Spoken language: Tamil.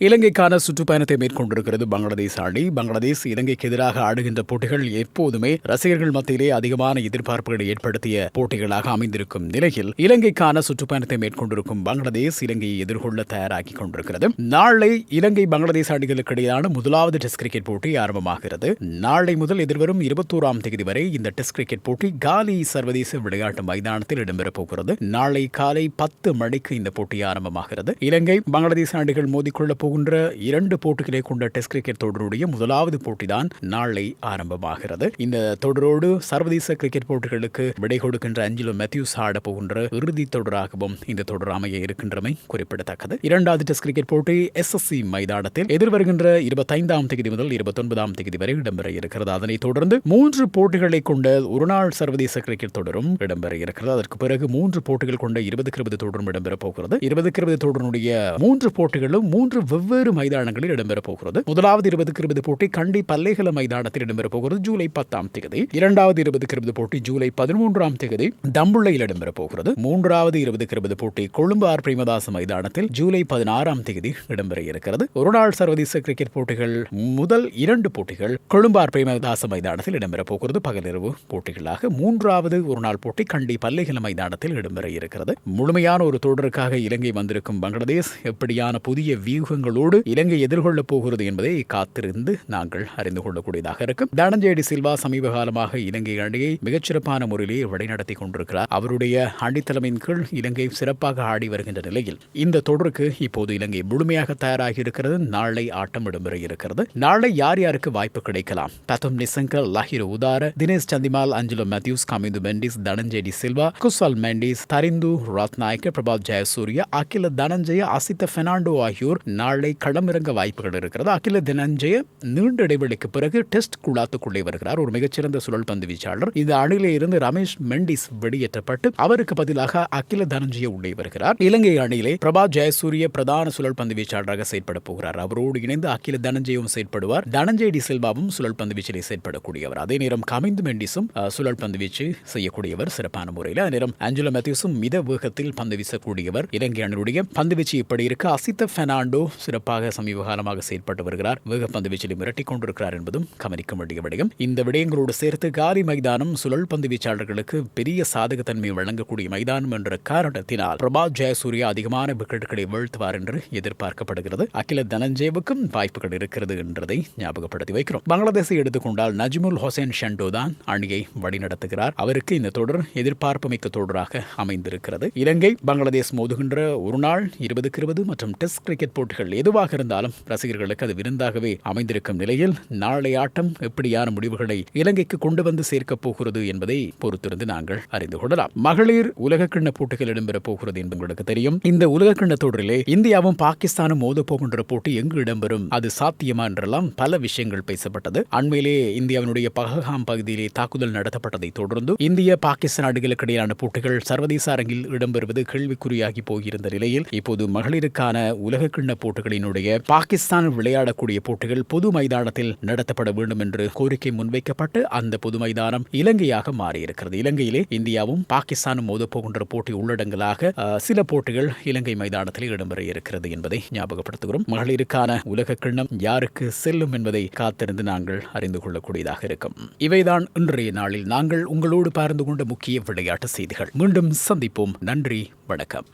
இலங்கைக்கான சுற்றுப்பயணத்தை மேற்கொண்டிருக்கிறது பங்களாதேஷ் அணி. பங்களாதேஷ் இலங்கைக்கு எதிராக ஆடுகின்ற போட்டிகள் எப்போதுமே ரசிகர்கள் மத்தியிலே அதிகமான எதிர்பார்ப்புகளை ஏற்படுத்திய போட்டிகளாக அமைந்திருக்கும் நிலையில் இலங்கைக்கான சுற்றுப்பயணத்தை மேற்கொண்டிருக்கும் பங்களாதேஷ் இலங்கையை எதிர்கொள்ள தயாராகி கொண்டிருக்கிறது. நாளை இலங்கை பங்களாதேஷ் அணிகளுக்கு இடையிலான முதலாவது டெஸ்ட் கிரிக்கெட் போட்டி ஆரம்பமாகிறது. நாளை முதல் எதிர்வரும் இருபத்தோராம் தேதி வரை இந்த டெஸ்ட் கிரிக்கெட் போட்டி காலி சர்வதேச விளையாட்டு மைதானத்தில் இடம்பெறப் போகிறது நாளை காலை பத்து மணிக்கு இந்த போட்டி ஆரம்பமாகிறது. இலங்கை பங்களாதேஷ் அணிகள் மோதிக்கொள்ள போகின்ற இரண்டு போட்டிகளை கொண்ட டெஸ்ட் கிரிக்கெட் தொடருடைய முதலாவது போட்டிதான் நாளை ஆரம்பமாகிறது. இந்த தொடரோடு சர்வதேச கிரிக்கெட் போட்டிகளுக்கு விடை கொடுக்கின்ற அஞ்சிலோ மேத்யூஸ் ஆட போகின்ற இறுதி தொடராகவும் இந்த தொடர் அமைய இருக்கின்றமை குறிப்பிடத்தக்கது. இரண்டாவது டெஸ்ட் கிரிக்கெட் போட்டி எஸ்எஸ்சி மைதானத்தில் எதிர்வருகின்ற இருபத்தைந்தாம் தேதி முதல் இருபத்தொன்பதாம் தேதி வரை இடம்பெற இருக்கிறது. அதனைத் தொடர்ந்து மூன்று போட்டிகளை கொண்ட ஒருநாள் சர்வதேச கிரிக்கெட் தொடரும் இடம்பெற இருக்கிறது. அதற்கு பிறகு மூன்று போட்டிகள் கொண்ட இருபதுக்கு இருபது தொடரும் இடம்பெற போகிறது. இருபதுக்கு இருபது தொடருடைய மூன்று போட்டிகளும் மூன்று வெவ்வேறு மைதானங்களில் இடம்பெறப் போகிறது. முதலாவது இருபதுக்கு இருபது போட்டி கண்டி பல்லைகள மைதானத்தில் இடம்பெறப் போகிறது. ஜூலை பத்தாம் தேதி. இரண்டாவது இருபதுக்கு இருபது போட்டி ஜூலை பதிமூன்றாம் தேதி தம்புள்ளையில் இடம்பெறப் போகிறது. மூன்றாவது இருபதுக்கு இருபது போட்டி கொழும்பு ஆர் பிரேமதாச மைதானத்தில் ஜூலை பதினாறாம் தேதி இடம்பெற இருக்கிறது. ஒருநாள் சர்வதேச கிரிக்கெட் போட்டிகள் முதல் இரண்டு போட்டிகள் கொழும்பு ஆர் பிரேமதாச மைதானத்தில் இடம்பெறப் போகிறது. பகலிரவு போட்டிகளாக மூன்றாவது ஒருநாள் போட்டி கண்டி பல்லைகள மைதானத்தில் இடம்பெற இருக்கிறது. முழுமையான ஒரு தொடருக்காக இலங்கை வந்திருக்கும் பங்களாதேஷ் எப்படியான புதிய வியூகங்களோடு இலங்கை எதிர்கொள்ளப் போகிறது என்பதை காத்திருந்து நாங்கள் அறிந்து கொள்ளக்கூடியதாக இருக்கும். தனஞ்சேடி சில்வா சமீப காலமாக இலங்கை அணியை மிகச்சிறப்பான முறையிலே வழிநடத்தி கொண்டிருக்கிறார். அவருடைய அணித்தலைமையின் கீழ் இலங்கை சிறப்பாக ஆடி வருகின்ற நிலையில் இந்த தொடருக்கு இப்போது இலங்கை முழுமையாக தயாராகி இருக்கிறது நாளை ஆட்டம் இடம்பெற இருக்கிறது நாளை யார் யாருக்கு வாய்ப்பு கிடைக்கலாம்? பத்தம் நிசங்கர் லஹிர் உதார தினேஷ் சந்திமால் அஞ்சலோ மேத்யூஸ் கமிந்து மெண்டிஸ் தனஞ்சேடி சில்வா குசால் மெண்டிஸ் தரிந்து ரத்நாயக்க பிரபாத் ஜெயசூரிய அகில தனஞ்சய அசித்த பெர்னாண்டோ ஆகியோர் நாளை களமிறங்க வாய்ப்புகள் இருக்கிறது. அகில தனஞ்சய நீண்ட இடைவெளிக்கு பிறகு டெஸ்ட் குழாத்துக்குள்ளே வருகிறார். ஒரு மிகச்சிறந்த சுழல் பந்து வீச்சாளர். இந்த அணியிலே இருந்து ரமேஷ் மெண்டிஸ் வெளியேற்றப்பட்டு அவருக்கு பதிலாக அகில தனஞ்சய உள்ளே வருகிறார். இலங்கை அணியிலே பிரபா ஜெயசூரிய பிரதான சுழல் பந்து வீச்சாளராக செயற்பட போகிறார். அவரோடு இணைந்து அகில தனஞ்சயும் செயற்படுவார். தனஞ்சய டி செல்வாவும் சுழல் பந்து வீச்சிலே செயற்படக்கூடியவர். அதே நேரம் கமிந்து மெண்டிஸும் சுழல் பந்து வீச்சு செய்யக்கூடியவர். சிறப்பான முறையில். அதே நேரம் ஆஞ்சலோ மேத்யூஸும் மித வேகத்தில் பந்து வீசக்கூடியவர். இலங்கை அணியுடைய பந்து வீச்சு இப்படி இருக்க. அசித்த பெர்னாண்டோ சிறப்பாக சமீப காலமாக செயற்பட்டு வருகிறார். வேகப்பந்து பந்து வீச்சில் மிரட்டிக் கொண்டிருக்கிறார் என்பதும் கவனிக்க வேண்டிய விடயம். இந்த விடயங்களோடு சேர்த்து காலி மைதானம் சுழல் பந்து வீச்சாளர்களுக்கு பெரிய சாதகத்தன்மை வழங்கக்கூடிய மைதானம் என்ற காரணத்தினால் பிரபாத் ஜெயசூர்யா அதிகமான விக்கெட்டுகளை வீழ்த்துவார் என்று எதிர்பார்க்கப்படுகிறது. அகில தனஞ்சேவுக்கும் வாய்ப்புகள் இருக்கிறது என்றதை ஞாபகப்படுத்தி வைக்கிறோம். பங்களாதேஷை எடுத்துக்கொண்டால் நஜ்முல் ஹொசேன் ஷண்டோ தான் அணியை வழிநடத்துகிறார். அவருக்கு இந்த தொடர் எதிர்பார்ப்பு மிக்க தொடராக அமைந்திருக்கிறது. இலங்கை பங்களாதேஷ் மோதுகின்ற ஒரு நாள் இருபதுக்கு இருபது மற்றும் டெஸ்ட் கிரிக்கெட் போட்டிகள் எதுவாக இருந்தாலும் ரசிகர்களுக்கு அது விருந்தாகவே அமைந்திருக்கும் நிலையில் நாளை ஆட்டம் எப்படியான முடிவுகளை இலங்கைக்கு கொண்டு வந்து சேர்க்கப் போகிறது என்பதை பொறுத்திருந்து நாங்கள் அறிந்து கொள்ளலாம். மகளிர் உலகக்கிண்ண போட்டிகள் இடம்பெறப் போகிறது என்பது உங்களுக்கு தெரியும். இந்த உலகக்கிண்ண தொடரிலே இந்தியாவும் பாகிஸ்தானும் மோதப்போகின்ற போட்டி எங்கு இடம்பெறும்? அது சாத்தியமா என்றெல்லாம் பல விஷயங்கள் பேசப்பட்டது. அண்மையிலே இந்தியாவினுடைய பகல்காம் பகுதியிலே தாக்குதல் நடத்தப்பட்டதை தொடர்ந்து இந்திய பாகிஸ்தான் நாடுகளுக்கு இடையிலான போட்டிகள் சர்வதேச அரங்கில் இடம்பெறுவது கேள்விக்குறியாகி போயிருந்த நிலையில் இப்போது மகளிருக்கான உலகக்கிண்ண வீரர்களினுடைய பாகிஸ்தான் விளையாடக்கூடிய போட்டிகள் பொது மைதானத்தில் நடத்தப்பட வேண்டும் என்று கோரிக்கை முன்வைக்கப்பட்டு அந்த பொது மைதானம் இலங்கையாக மாறியிருக்கிறது. இலங்கையிலே இந்தியாவும் பாகிஸ்தானும் மோதப்போகின்ற போட்டி உள்ளடங்கலாக சில போட்டிகள் இலங்கை மைதானத்தில் இடம்பெற இருக்கிறது என்பதை ஞாபகப்படுத்துகிறோம். மகளிருக்கான உலக கிண்ணம் யாருக்கு செல்லும் என்பதை காத்திருந்து நாங்கள் அறிந்து கொள்ளக்கூடியதாக இருக்கும். இவைதான் இன்றைய நாளில் நாங்கள் உங்களோடு பகிர்ந்து கொண்ட முக்கிய விளையாட்டு செய்திகள். மீண்டும் சந்திப்போம். நன்றி வணக்கம்.